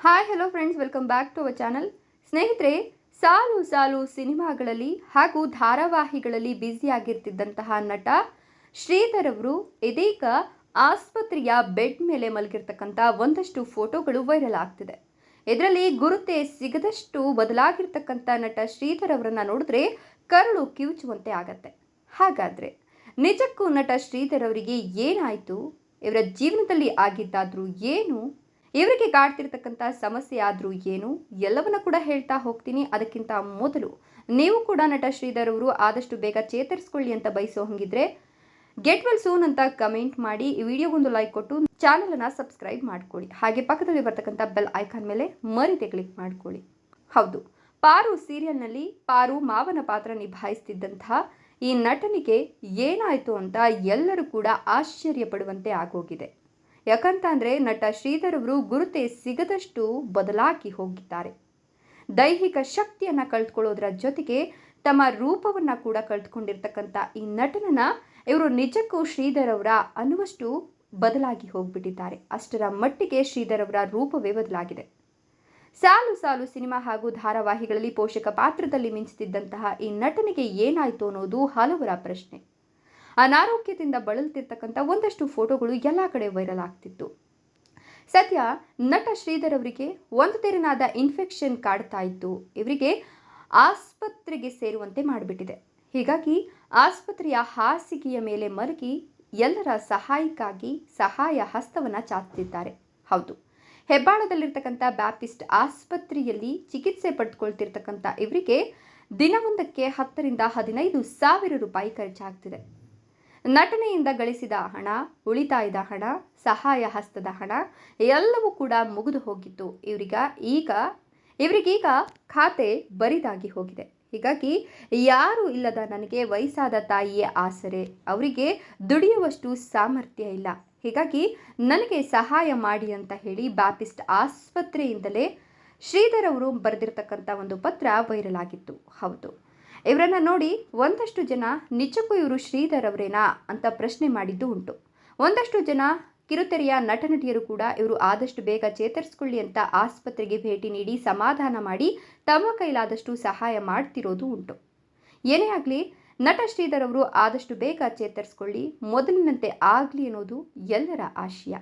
Hi hello friends welcome back to our channel ಸ್ನೇಹಿತರೆ, ಸಾಲು ಸಾಲು ಸಿನಿಮಾಗಳಲ್ಲಿ ಹಾಗೂ ಧಾರಾವಾಹಿಗಳಲ್ಲಿ ಬ್ಯುಸಿಯಾಗಿರ್ತಿದ್ದಂತಹ ನಟ ಶ್ರೀಧರ್ ಅವರು ಇದೀಗ ಆಸ್ಪತ್ರೆಯ ಬೆಡ್ ಮೇಲೆ ಮಲಗಿರ್ತಕ್ಕಂಥ ಒಂದಷ್ಟು ಫೋಟೋಗಳು ವೈರಲ್ ಆಗ್ತಿದೆ. ಇದರಲ್ಲಿ ಗುರುತೆ ಸಿಗದಷ್ಟು ಬದಲಾಗಿರ್ತಕ್ಕಂಥ ನಟ ಶ್ರೀಧರ್ ಅವರನ್ನು ನೋಡಿದ್ರೆ ಕರುಳು ಕಿವುಚುವಂತೆ ಆಗತ್ತೆ. ಹಾಗಾದ್ರೆ ನಿಜಕ್ಕೂ ನಟ ಶ್ರೀಧರ್ ಅವರಿಗೆ ಏನಾಯಿತು? ಇವರ ಜೀವನದಲ್ಲಿ ಆಗಿದ್ದಾದರೂ ಏನು? ಇವರಿಗೆ ಕಾಡ್ತಿರ್ತಕ್ಕಂಥ ಸಮಸ್ಯೆ ಆದರೂ ಏನು? ಎಲ್ಲವನ್ನ ಕೂಡ ಹೇಳ್ತಾ ಹೋಗ್ತೀನಿ. ಅದಕ್ಕಿಂತ ಮೊದಲು ನೀವು ಕೂಡ ನಟ ಶ್ರೀಧರ್ ಅವರು ಆದಷ್ಟು ಬೇಗ ಚೇತರಿಸ್ಕೊಳ್ಳಿ ಅಂತ ಬಯಸೋ ಹಂಗಿದ್ರೆ ಗೆಟ್ ವೆಲ್ ಸೂನ್ ಅಂತ ಕಮೆಂಟ್ ಮಾಡಿ. ಈ ವಿಡಿಯೋಗೊಂದು ಲೈಕ್ ಕೊಟ್ಟು ಚಾನಲನ್ನು ಸಬ್ಸ್ಕ್ರೈಬ್ ಮಾಡ್ಕೊಳ್ಳಿ. ಹಾಗೆ ಪಕ್ಕದಲ್ಲಿ ಬರ್ತಕ್ಕಂಥ ಬೆಲ್ ಐಕಾನ್ ಮೇಲೆ ಮರಿತೆ ಕ್ಲಿಕ್ ಮಾಡ್ಕೊಳ್ಳಿ. ಹೌದು, ಪಾರು ಸೀರಿಯಲ್ನಲ್ಲಿ ಪಾರು ಮಾವನ ಪಾತ್ರ ನಿಭಾಯಿಸ್ತಿದ್ದಂತಹ ಈ ನಟನಿಗೆ ಏನಾಯಿತು ಅಂತ ಎಲ್ಲರೂ ಕೂಡ ಆಶ್ಚರ್ಯ ಪಡುವಂತೆ ಆಗೋಗಿದೆ. ಯಾಕಂತ ಅಂದರೆ ನಟ ಶ್ರೀಧರ್ ಅವರು ಗುರುತೆ ಸಿಗದಷ್ಟು ಬದಲಾಗಿ ಹೋಗಿದ್ದಾರೆ. ದೈಹಿಕ ಶಕ್ತಿಯನ್ನು ಕಳೆದುಕೊಳ್ಳೋದ್ರ ಜೊತೆಗೆ ತಮ್ಮ ರೂಪವನ್ನು ಕೂಡ ಕಳೆದುಕೊಂಡಿರ್ತಕ್ಕಂಥ ಈ ನಟನನ್ನ ಇವರು ನಿಜಕ್ಕೂ ಶ್ರೀಧರ್ ಅವರ ಅನ್ನುವಷ್ಟು ಬದಲಾಗಿ ಹೋಗ್ಬಿಟ್ಟಿದ್ದಾರೆ. ಅಷ್ಟರ ಮಟ್ಟಿಗೆ ಶ್ರೀಧರ್ ಅವರ ರೂಪವೇ ಬದಲಾಗಿದೆ. ಸಾಲು ಸಾಲು ಸಿನಿಮಾ ಹಾಗೂ ಧಾರಾವಾಹಿಗಳಲ್ಲಿ ಪೋಷಕ ಪಾತ್ರದಲ್ಲಿ ಮಿಂಚುತ್ತಿದ್ದಂತಹ ಈ ನಟನಿಗೆ ಏನಾಯಿತು ಅನ್ನೋದು ಹಲವರ ಪ್ರಶ್ನೆ. ಅನಾರೋಗ್ಯದಿಂದ ಬಳಲ್ತಿರ್ತಕ್ಕಂಥ ಒಂದಷ್ಟು ಫೋಟೋಗಳು ಎಲ್ಲ ಕಡೆ ವೈರಲ್ ಆಗ್ತಿತ್ತು. ಸದ್ಯ ನಟ ಶ್ರೀಧರ್ ಅವರಿಗೆ ಒಂದು ತೆರನಾದ ಇನ್ಫೆಕ್ಷನ್ ಕಾಡ್ತಾ ಇತ್ತು. ಇವರಿಗೆ ಆಸ್ಪತ್ರೆಗೆ ಸೇರುವಂತೆ ಮಾಡಿಬಿಟ್ಟಿದೆ. ಹೀಗಾಗಿ ಆಸ್ಪತ್ರೆಯ ಹಾಸಿಗೆಯ ಮೇಲೆ ಮಲಗಿ ಎಲ್ಲರ ಸಹಾಯಕ್ಕಾಗಿ ಸಹಾಯ ಹಸ್ತವನ್ನು ಚಾಚುತ್ತಿದ್ದಾರೆ ಹೌದು, ಹೆಬ್ಬಾಳದಲ್ಲಿರ್ತಕ್ಕಂಥ ಬ್ಯಾಪಿಸ್ಟ್ ಆಸ್ಪತ್ರೆಯಲ್ಲಿ ಚಿಕಿತ್ಸೆ ಪಡೆದುಕೊಳ್ತಿರ್ತಕ್ಕಂಥ ಇವರಿಗೆ ದಿನವೊಂದಕ್ಕೆ ಹತ್ತರಿಂದ ಹದಿನೈದು ಸಾವಿರ ರೂಪಾಯಿ ಖರ್ಚಾಗ್ತಿದೆ. ನಟನೆಯಿಂದ ಗಳಿಸಿದ ಹಣ, ಉಳಿತಾಯದ ಹಣ, ಸಹಾಯ ಹಸ್ತದ ಹಣ ಎಲ್ಲವೂ ಕೂಡ ಮುಗಿದು ಹೋಗಿತ್ತು. ಇವರಿಗ ಈಗ, ಇವರಿಗೀಗ ಖಾತೆ ಬರಿದಾಗಿ ಹೋಗಿದೆ. ಹೀಗಾಗಿ ಯಾರು ಇಲ್ಲದ ನನಗೆ ವಯಸ್ಸಾದ ತಾಯಿಯೇ ಆಸರೆ. ಅವರಿಗೆ ದುಡಿಯುವಷ್ಟು ಸಾಮರ್ಥ್ಯ ಇಲ್ಲ. ಹೀಗಾಗಿ ನನಗೆ ಸಹಾಯ ಮಾಡಿ ಅಂತ ಹೇಳಿ ಬ್ಯಾಪಿಸ್ಟ್ ಆಸ್ಪತ್ರೆಯಿಂದಲೇ ಶ್ರೀಧರ್ ಅವರು ಬರೆದಿರತಕ್ಕಂಥ ಒಂದು ಪತ್ರ ವೈರಲ್ ಆಗಿತ್ತು. ಹೌದು. ಇವರನ್ನ ನೋಡಿ ಒಂದಷ್ಟು ಜನ ನಿಜಕ್ಕೂ ಇವರು ಶ್ರೀಧರ್ ಅವರೇನಾ ಅಂತ ಪ್ರಶ್ನೆ ಮಾಡಿದ್ದು ಉಂಟು. ಒಂದಷ್ಟು ಜನ ಕಿರುತೆರೆಯ ನಟ ನಟಿಯರು ಕೂಡ ಇವರು ಆದಷ್ಟು ಬೇಗ ಚೇತರಿಸ್ಕೊಳ್ಳಿ ಅಂತ ಆಸ್ಪತ್ರೆಗೆ ಭೇಟಿ ನೀಡಿ ಸಮಾಧಾನ ಮಾಡಿ ತಮ್ಮ ಕೈಲಾದಷ್ಟು ಸಹಾಯ ಮಾಡ್ತಿರೋದು ಉಂಟು. ಏನೇ ಆಗಲಿ, ನಟ ಶ್ರೀಧರ್ ಅವರು ಆದಷ್ಟು ಬೇಗ ಚೇತರಿಸ್ಕೊಳ್ಳಿ, ಮೊದಲಿನಂತೆ ಆಗಲಿ ಅನ್ನೋದು ಎಲ್ಲರ ಆಶಯ.